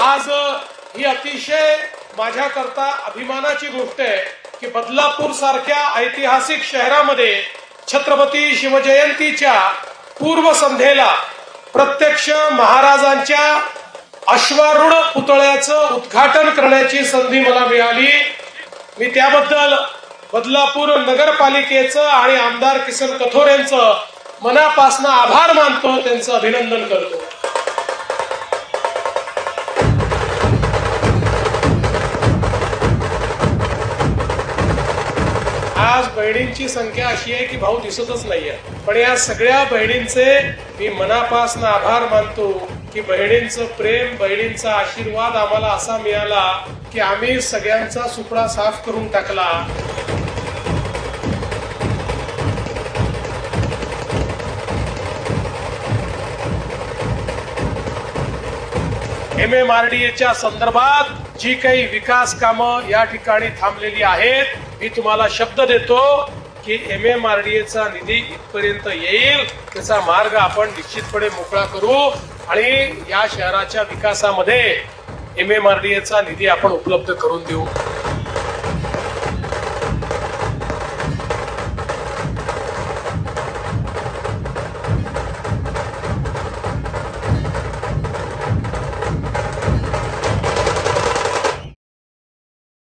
आज ही अतिशय माझ्याकरता अभिमानाची गोष्ट आहे की बदलापूर सारख्या ऐतिहासिक शहरामध्ये छत्रपती शिवजयंतीच्या पूर्वसंध्येला प्रत्यक्ष महाराजांच्या अश्वारूढ पुतळ्याचं उद्घाटन करण्याची संधी मला मिळाली. मी त्याबद्दल बदलापूर नगरपालिकेचं आणि आमदार किसन कथोर यांचं मनापासनं आभार मानतो त्यांचं अभिनंदन करतो. आज बहिणींची संख्या अशी आहे की भाऊ दिसतच नाहीये. पण या सगळ्या बहिणींचे मी मनापासून आभार मानतो की बहिणींचं प्रेम बहिणींचा आशीर्वाद आम्हाला असा मिळाला की आम्ही सगळ्यांचा सुपडा साफ करून टाकला. एम एम आर डी एच्या संदर्भात जी काही विकास कामं या ठिकाणी थांबलेली आहेत मी तुम्हाला शब्द देतो की एम एम आर डी एचा निधी इथपर्यंत येईल त्याचा मार्ग आपण निश्चितपणे मोकळा करू आणि या शहराच्या विकासामध्ये एम एम आर डी एचा निधी आपण उपलब्ध करून देऊ.